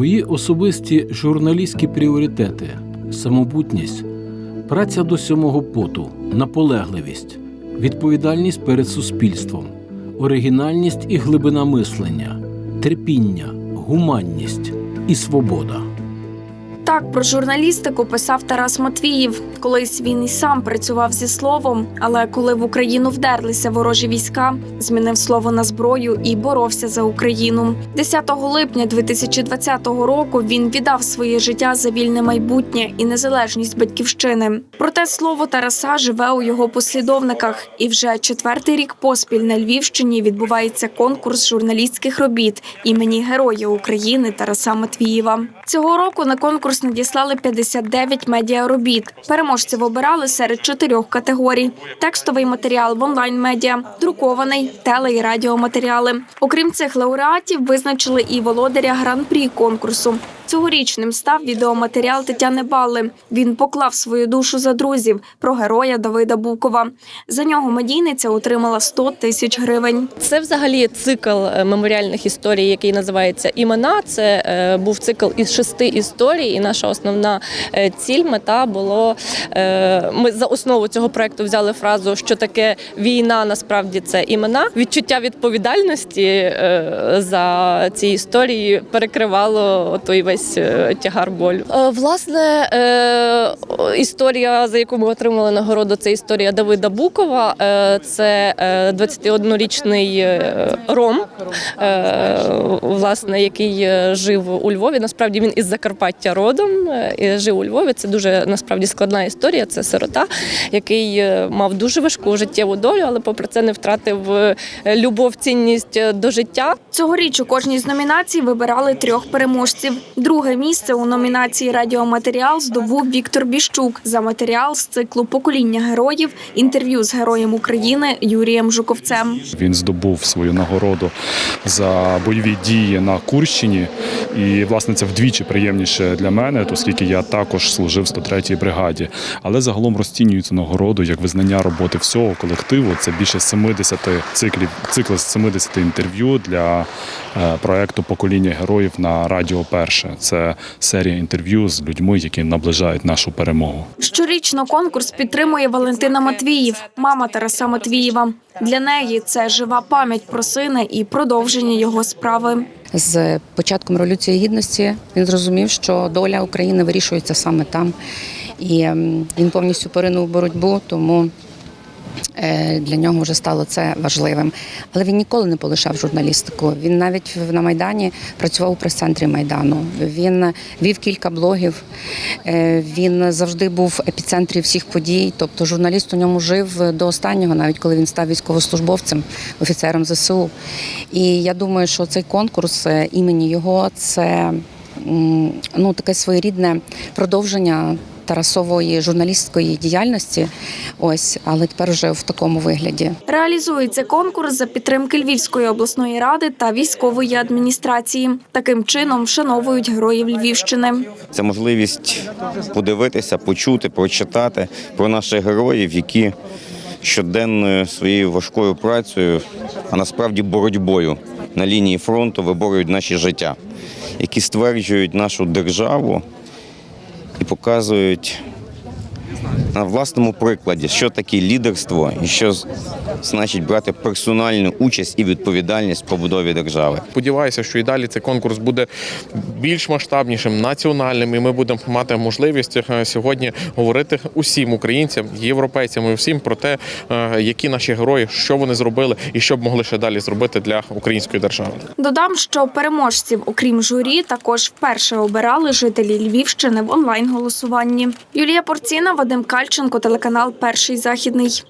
Свої особисті журналістські пріоритети, самобутність, праця до сьомого поту, наполегливість, відповідальність перед суспільством, оригінальність і глибина мислення, терпіння, гуманність і свобода. Так про журналістику писав Тарас Матвіїв. Колись він і сам працював зі словом, але коли в Україну вдерлися ворожі війська, змінив слово на зброю і боровся за Україну. 10 липня 2020 року він віддав своє життя за вільне майбутнє і незалежність батьківщини. Проте слово Тараса живе у його послідовниках, і вже четвертий рік поспіль на Львівщині відбувається конкурс журналістських робіт імені Героя України Тараса Матвієва. Цього року на конкурс надіслали 59 медіаробіт. Переможців обирали серед чотирьох категорій: текстовий матеріал в онлайн-медіа, друкований, теле і радіоматеріали. Окрім цих лауреатів, визначили і володаря гран-прі конкурсу. Цьогорічним став відеоматеріал Тетяни Балли. Він поклав свою душу за друзів про героя Давида Букова. За нього медійниця отримала 100 тисяч гривень. Це взагалі цикл е, меморіальних історій, який називається Імена. Це е, був цикл із шести історій, і наша основна е, ціль, мета було. Ми за основу цього проекту взяли фразу, що таке війна насправді це імена. Відчуття відповідальності за ці історії перекривало той весь е, тягар болю. Е, Власне, е, історія, за яку ми отримали нагороду, це історія Давида Букова. Це е, 21-річний е, ром, власне, який жив у Львові. Насправді він із Закарпаття родом і жив у Львові. Це дуже насправді складна історія. Це сирота, який мав дуже важку життєву долю, але попри це не втратив любов, цінність до життя. Цьогоріч у кожній з номінацій вибирали трьох переможців. Друге місце у номінації Радіоматеріал здобув Віктор Біщук за матеріал з циклу Покоління героїв інтерв'ю з героєм України Юрієм Жуковцем. Він здобув свою нагороду за бойові дії на Курщині. І, власне, це вдвічі приємніше для мене, оскільки я також служив в 103-й бригаді. Але загалом розцінюю цю нагороду як визнання роботи всього колективу. Це більше 70 циклів, цикл з 70 інтерв'ю для е, проекту Покоління героїв на Радіо Перше. Це серія інтерв'ю з людьми, які наближають нашу перемогу. Щорічно конкурс підтримує Валентина Матвіїв, мама Тараса Матвієва. Для неї це жива пам'ять про сина і продовження його справи. З початком революції гідності він зрозумів, що доля України вирішується саме там, і він повністю поринув боротьбу, тому для нього вже стало це важливим. Але він ніколи не полишав журналістику. Він навіть на Майдані працював у прес-центрі Майдану. Він вів кілька блогів. Е, Він завжди був в епіцентрі всіх подій. Тобто журналіст у ньому жив до останнього, навіть коли він став військовослужбовцем, офіцером ЗСУ. І я думаю, що цей конкурс е, імені його це ну, таке своєрідне продовження. Тарасової журналістської діяльності, ось, але тепер вже в такому вигляді. Реалізується конкурс за підтримки Львівської обласної ради та військової адміністрації. Таким чином вшановують героїв Львівщини. Це можливість подивитися, почути, прочитати про наших героїв, які щоденною своєю важкою працею, а насправді боротьбою на лінії фронту виборюють наші життя, які стверджують нашу державу показують на власному прикладі, що таке лідерство і що значить брати персональну участь і відповідальність в побудові держави. Сподіваюся, що і далі цей конкурс буде більш масштабнішим, національним, і ми будемо мати можливість е, сьогодні говорити усім українцям, європейцям і всім про те, е, які наші герої, що вони зробили і що б могли ще далі зробити для української держави. Додам, що переможців, окрім журі, також вперше обирали жителі Львівщини в онлайн голосуванні. Юлія Порціна, Вадим Кальченко, телеканал Перший західний.